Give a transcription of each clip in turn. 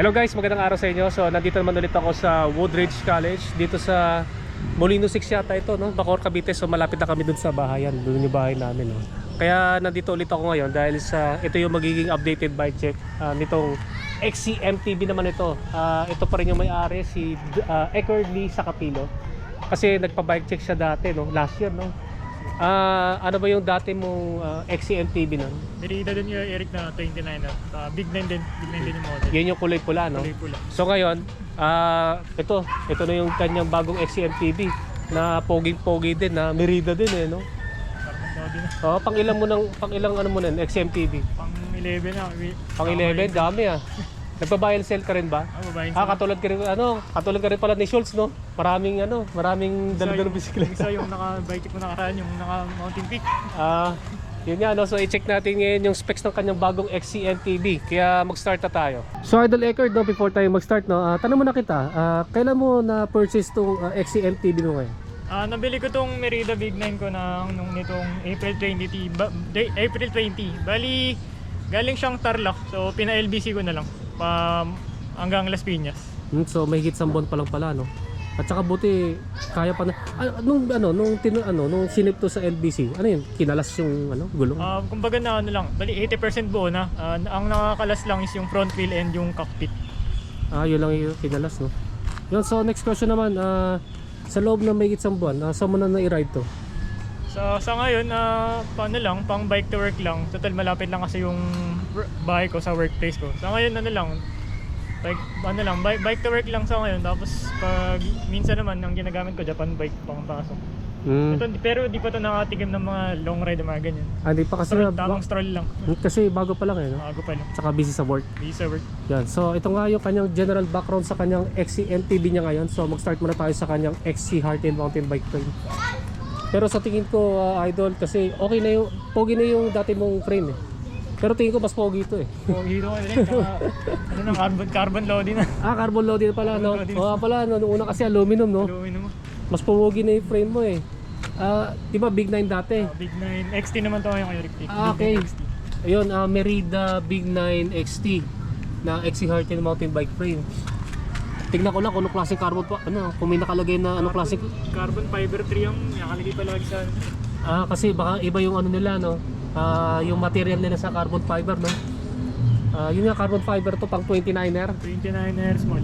Hello guys, magandang araw sa inyo. So nandito naman ulit ako sa Woodridge College dito sa Molino 6 yata ito, no? Bacor, Cavite. So malapit na kami dun sa bahayan, dun yung bahay namin, no? Kaya nandito ulit ako ngayon dahil sa ito yung magiging updated bike check ah, nitong XCMTB naman ito. Ah, ito pa rin yung may-ari si uh, Eckhard Lee sa Kapilo. Kasi nagpa-bike check siya dati, no? Last year, no? Ah, ano ba yung dati mong ah, XCMTB nun? Merida din yung Eric na 29 na. Ah, big 9 din. Big 9 din yung model. Yan yung kulay pula, no? Kulay pula. So ngayon, ah ito, ito na yung kanyang bagong XCMTV na poging-pogi din na Merida din eh, no? Na. Oh, pang ilang mo nang pang ilang ano mo nun, XCMTV? Pang 11 na. Pang 11, dami ah. Nagpa-buy and sell ka rin ba? Ah, babaeng Ah, katulad ka rin, ano, katulad ka rin pala ni Schultz, no? Maraming, ano, maraming dala-dala bisikleta. Isa yung naka-bike ko nakaraan, yung naka-mountain peak. Ah, yun nga, no? So, i-check natin ngayon yung specs ng kanyang bagong XCMTV. Kaya mag-start na tayo. So, Idol Eckerd, no, before tayo mag-start, no, ah, tanong mo na kita, ah, kailan mo na-purchase tong ah, XCMTV mo ngayon? Ah, nabili ko tong Merida Big 9 ko na nung nitong April 20, ba, day- April 20. Bali, galing siyang Tarlac. So, pina-LBC ko na lang. Pa, hanggang Las Piñas. Hmm, so, may higit buwan pa lang pala, no? At saka buti, kaya pa na... Ah, nung, ano, nung, tinu, ano, nung sinip to sa LBC, ano yun? Kinalas yung, ano, gulong? Ah, kumbaga na ano lang, bali 80% buo na. Ah, ang nakakalas lang is yung front wheel and yung cockpit. Ah, yun lang yung kinalas, no? Yun, so, next question naman, ah, sa loob ng may higit buwan, ah, saan mo na na-ride to? Sa sa ngayon, ah paano lang, pang bike to work lang. Total malapit lang kasi yung bahay ko sa workplace ko. Sa ngayon ano lang, bike ano lang, bike, bike to work lang sa ngayon. Tapos pag minsan naman ang ginagamit ko Japan bike pang pasok. Hmm. Ito, pero di pa to nakatigim ng mga long ride mga ganyan. Ah, di pa kasi, Stroll, tamang stroll lang. kasi bago pa lang eh, no? Bago pa lang. Tsaka busy sa work. Busy sa work. Yan. So, ito nga yung kanyang general background sa kanyang XC-MTB niya ngayon. So, mag-start muna tayo sa kanyang XC Heartin Mountain Bike Frame. Pero sa tingin ko, uh, idol, kasi okay na yung, pogi na yung dati mong frame eh. Pero tingin ko mas pogi ito eh. Oh, hero ka rin. Saka, ano na, carbon, carbon loading na. Ah, carbon loaded pala, no? Carbon loaded. Oo nga pala, no? Nung una kasi aluminum, no? Aluminum. Mas pogi na yung frame mo eh. Ah, di ba Big 9 dati? Ah, Big 9. XT naman to ngayon Eric. Ah, 9 okay. XT. Ayun, ah, Merida Big 9 XT na XC Heartin Mountain Bike Frame. Tingnan ko lang kung anong klaseng carbon pa, ano, kung may nakalagay na anong klaseng Carbon fiber 3 yung nakalagay pa lagi sa Ah, kasi baka iba yung ano nila, no? Ah, yung material nila sa carbon fiber, no? Ah, yun nga carbon fiber to pang 29er, 29er small.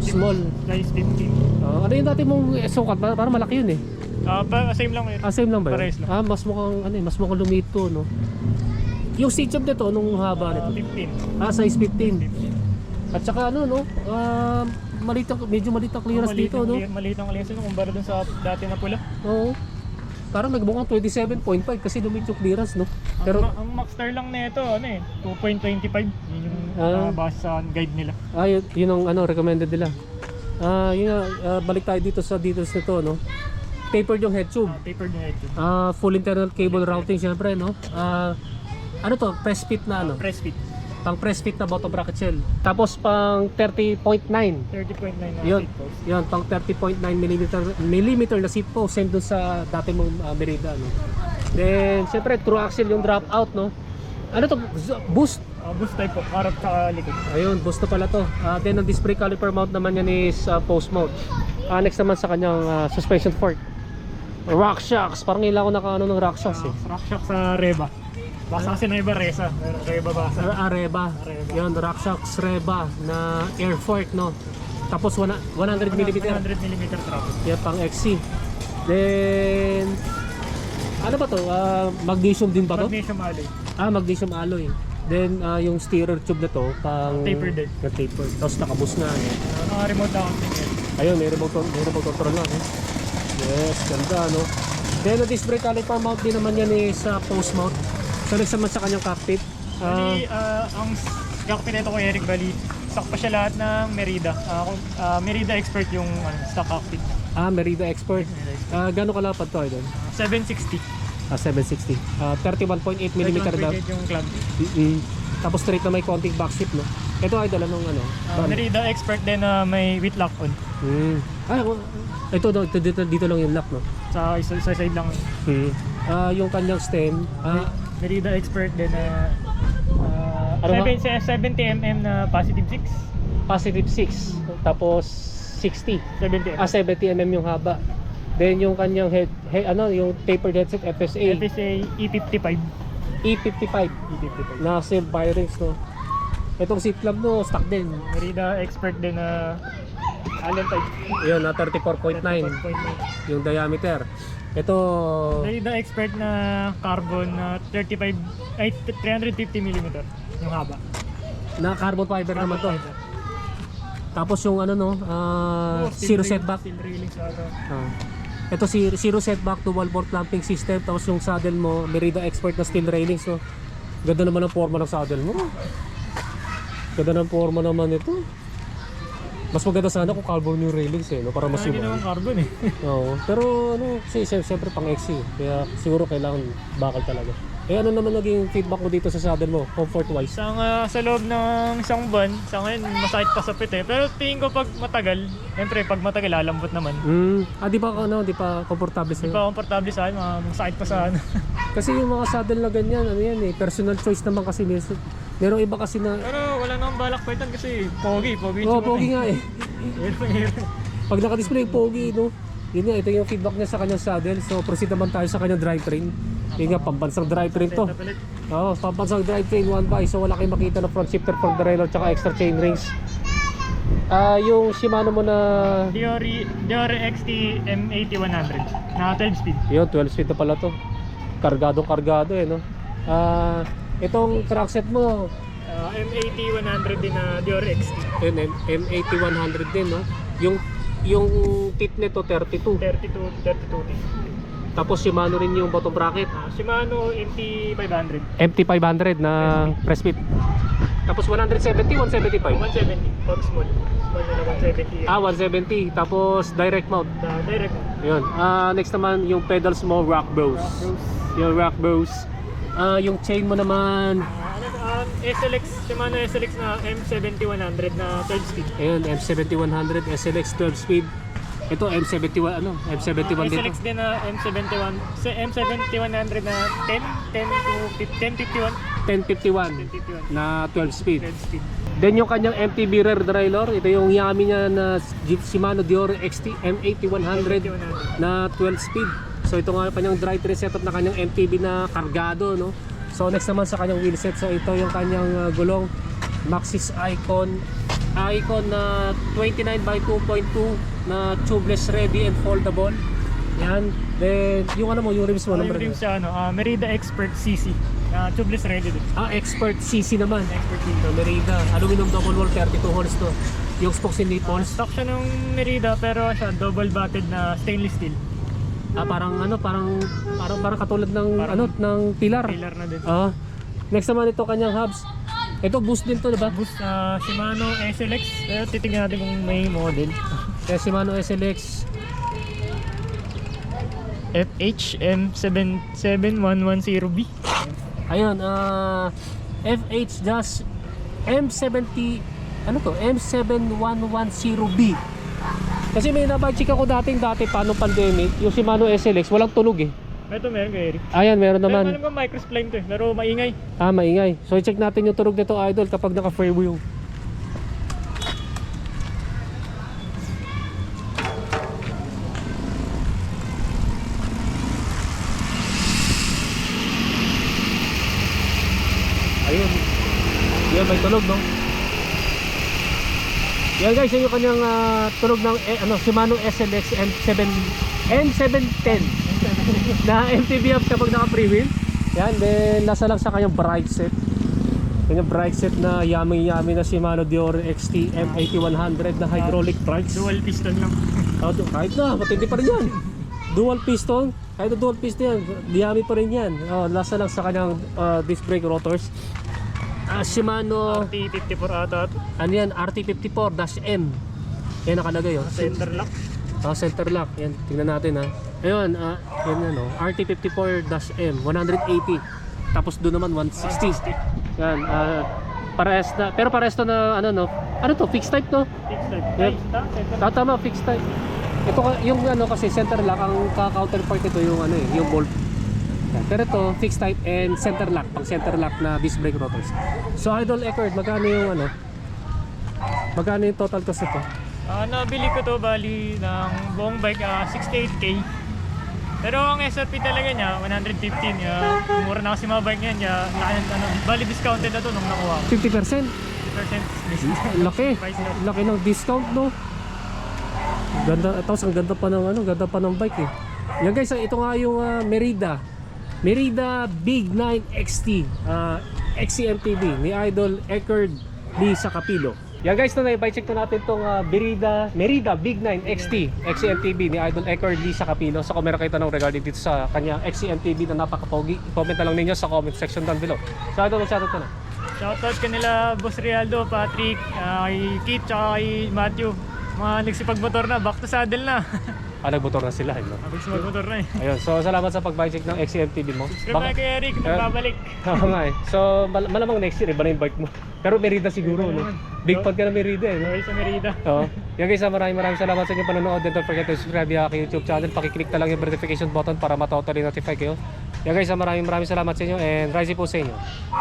small. Size 15. Ah, ano yung dati mong sukat? Para, para malaki yun eh. Ah, pa, same lang yun. Ah, same lang ba yun? Lang. Ah, mas mukhang ano eh, mas mukhang lumito, no? Yung seat job nito nung haba Ah, nito. 15. Ah, size 15. 15. At saka ano, no? Ah, maliit ang, medyo maliit ang clearance Maliit dito, no? Maliit ang clearance nung kumpara dun sa dati na pula. Oo. Parang nagmukhang 27.5 kasi lumit yung clearance, no? Pero, ang, ang max star lang nito, ano eh, 2.25. Yun yung Ah. ah, base sa guide nila. Ah, yun, yun ang ano, recommended nila. Ah, yun nga, ah, balik tayo dito sa details nito, no? Tapered yung head tube. Ah, tapered na ito. Ah, full internal cable routing syempre, no? Ah, ano to? Press fit na ano? Press fit. Pang press fit na bottom bracket shell. Tapos pang 30.9. 30.9 na Yun. seat post. Yun, pang 30.9 mm, millimeter na seat post. Same dun sa dati mong ah, Merida, no? Then, syempre, true axle yung drop out, no? Ano to? Boost. Ah, boost type po, harap sa likod. Ayun, boost na pala to. Ah, then, ang disc brake caliper mount naman yan is ah, post mount. Ah, next naman sa kanyang ah, suspension fork. Rock shocks. Parang ilan ko naka ano ng rock shocks eh. Ah, rock shock sa Reba. Basta kasi na iba Resa. Reba basa. Ah, Reba. Reba. Yun, rock shocks Reba na air fork, no? Tapos wana- 100 mm. 100 mm traffic. Yan pang XC. Then, ano ba to? Ah, magnesium din ba to? Magnesium alloy. Ah, magnesium alloy. Then, ah, yung steerer tube na to, pang... Tapered din. Na tapered. Tapos nakabus na. ano. Uh, naka-remote na counting yan. Ayun, may remote, may remote control na. Eh. Yes, ganda, no? Then, the disc brake caliper mount din naman yan is sa post mount. So, naman sa kanyang cockpit. Ah, Bali, ah, ang cockpit nito ko Eric Bali, stock pa siya lahat ng Merida. Ah, kung- ah, Merida Expert yung ano, stock cockpit. ah, Merida Expert. Ah, gano'ng kalapad to, idol? 760. Ah, 760. Ah, 31.8 mm na. yung club. Mm-mm. Tapos straight na may konting back shift, no? Ito idol, anong ano? Ano? Merida Expert din na may with lock on. Mm. Ah, oh, ito, daw, ito dito, dito lang yung lock, no? Sa, sa side lang. Mm. Ah, yung kanyang stem, ah, Merida Expert din na uh, Ano ba? 70mm na positive 6. positive 6. Tapos 60. 70. Ah, 70 mm yung haba. Then yung kanyang head, he- ano, yung tapered headset FSA FSA E55. E55 E55. na silk bearings no. Itong seat clamp no, stock din. Merida expert din na Allen type. Yun, na 34.9 34.9. yung diameter. Ito, Merida expert na carbon na 35 ay 350 mm yung haba. na carbon fiber naman to. Carbon fiber. Tapos yung ano no, ah, Oh, zero rail- setback. Steel railing sa ano. Ah. Ito si zero setback dual board clamping system tapos yung saddle mo Merida expert na steel railings so ganda naman ang forma ng saddle mo ganda ng forma naman ito mas maganda sana kung carbon yung railings eh no? para mas Hindi naman yung carbon eh. Oo. pero ano kasi sy- syempre pang XC kaya siguro kailangan bakal talaga eh ano naman naging feedback mo dito sa saddle mo comfort wise Sa, nga- sa loob ng isang buwan, sa ngayon masakit pa sa pit eh. Pero tingin ko pag matagal, siyempre pag matagal lalambot naman. Hmm. Ah, di ba ano, di pa komportable Di sa'yo? pa komportable sa akin, mga masakit pa sa ano. Kasi yung mga saddle na ganyan, ano yan eh, personal choice naman kasi minsan. Merong iba kasi na, Pero wala nang balak pa itan kasi pogi, pogi. oh, yung pogi nga eh. Pag naka-display pogi, no? Yun nga, ito yung feedback niya sa kanyang saddle. So, proceed naman tayo sa kanyang drivetrain. Yun nga, pambansang drivetrain to. Oo, oh, pambansang drivetrain, one by. So, wala kayong makita na front shifter, front derailleur, tsaka extra chain rings. Ah, yung Shimano mo na, Diori, Diori XT M8100 na 12 speed. yun, 12 speed na pala to. Kargado, kargado eh, no? Ah, itong crankset mo, Uh, M80 100 din na Diori XT. Yun, M- M80-100 din, no? Yung, yung tip nito, 32. 32, 32 T. Tapos Shimano rin yung bottom bracket. Uh, Shimano MT500. MT500 na press fit. Tapos 170, 175. 170 pag small. Small na na 170. Ah, 170. Tapos direct mount. The direct. Yun. Ah, next naman yung pedals mo, rock bros. Rose. Yung rock bros. Ah, yung chain mo naman, Uh, um, SLX, Shimano SLX na M7100 na 12 speed. ayun, M7100 SLX 12 speed. Ito M71 ano, M71 Uh, dito. SLX din na M71, sa M7100 na 10, 10 to 1051, 1051 1051, na 12 speed. 12 speed. Then yung kanyang MTB rear derailleur, ito yung Yami niya na Shimano Dior XT M8100 M8100. na 12 speed. So ito nga yung kanyang drivetrain setup na kanyang MTB na kargado, no? So next naman sa kanyang wheelset, so ito yung kanyang uh, gulong Maxis Icon Icon na 29 by 2.2 na tubeless ready and foldable. Yan. Then yung ano mo, yung rims mo, Ano number yung rim sa ano, ah, Merida Expert CC. na tubeless ready din. Ah, Expert CC naman. Expert CC. Na Merida, aluminum double wall 32 holes to. Yung spokes and nipples. Stock siya ng Merida pero siya double batted na stainless steel. Ah, parang ano, parang parang parang katulad ng Parang- ano, ng pilar. Pillar na din. Ah. Next naman ito kanyang hubs. Ito boost din to, 'di ba? Boost sa Shimano SLX. Pero titignan natin kung may model. Kaya Shimano SLX. FHM7110B. Ayun, ah FH dash M70 ano to? M7110B. Kasi may nabag-check ako dating dati paano pandemic, yung Shimano SLX walang tunog eh. Ito meron kay Eric. Ayan, meron naman. alam ko microspline to eh, pero maingay. Ah, maingay. So i-check natin yung tunog nito idol kapag naka free wheel. Ayun. Yan may tunog no. Yan guys, yun yung kanyang ah, tunog ng eh, ano, Shimano SLX M7 M710 na MTB up kapag naka free wheel. Yan, then nasa lang sa kanyang brake set. Kanyang brake set na yummy yummy na Shimano Dior XT M8100 na hydraulic brakes. Dual piston lang. Oh, kahit na, matindi pa rin yan. Dual piston, kahit na dual piston yan, yummy pa rin yan. Oh, nasa lang sa kanyang ah, disc brake rotors. Ah, Shimano, T54 ata. ano yan, RT54-M. Yan nakalagay oh. Center lock. Ah, center lock. Yan, tingnan natin ha. Ayun, ah, yan ano, RT54-M, 180. Tapos doon naman 160. Yan, ah, parehas na, pero parehas to na ano no. Ano to, fixed type to? Fixed type. Yep. Ah, tama, fixed type. Ito ka- yung ano kasi center lock ang ka-counterpart ito yung ano eh, yung bolt. Yan. Pero ito, fixed type and center lock, pang center lock na disc brake rotors. So Idol Eckert, magkano yung ano? Magkano yung total cost nito? Ah, nabili ko to bali ng buong bike ah, 68k. Pero ang SRP talaga niya 115. Uh, mura na kasi mga bike niyan. Laki ng ano, bali discounted na to nung nakuha ko. 50%? 50% discount. Laki. Laki ng discount, no? Ganda, tapos ang ganda pa ng ano, ganda pa ng bike eh. Yan guys, ito nga yung ah, Merida. Merida Big 9 XT. Uh, XCMTV ni Idol Eckerd Lee Sakapilo. Yan guys, na bike check na natin tong ah, Merida, Merida Big 9 XT XCMTV ni Idol Eckerd Lee Sakapilo. So kung meron kayo tanong regarding dito sa kanya XCMTV na napaka-pogi, comment na lang ninyo sa comment section down below. So Idol, shoutout ka na. Shoutout kanila Boss Rialdo, Patrick, ah, kay Keith, tsaka kay Matthew. Mga nagsipagmotor na, back to saddle na. Ah, nagbutor na sila. eh, No? nagsipagmotor na eh. Ayun, so salamat sa pag-bike check ng XCMTV mo. Subscribe na kay Eric, nagbabalik. Oo nga eh. So mal- malamang next year iba na yung bike mo. Pero Merida siguro, no? Big fan ka ng Merida eh, no? Sorry sa Merida. Oo. Yan guys, ah, maraming maraming salamat sa inyong panonood. And don't forget to subscribe sa aking YouTube channel. Pakiclick na lang yung notification button para ma-totally notify kayo. Yan guys, ah, maraming maraming salamat sa inyo and rise po sa inyo.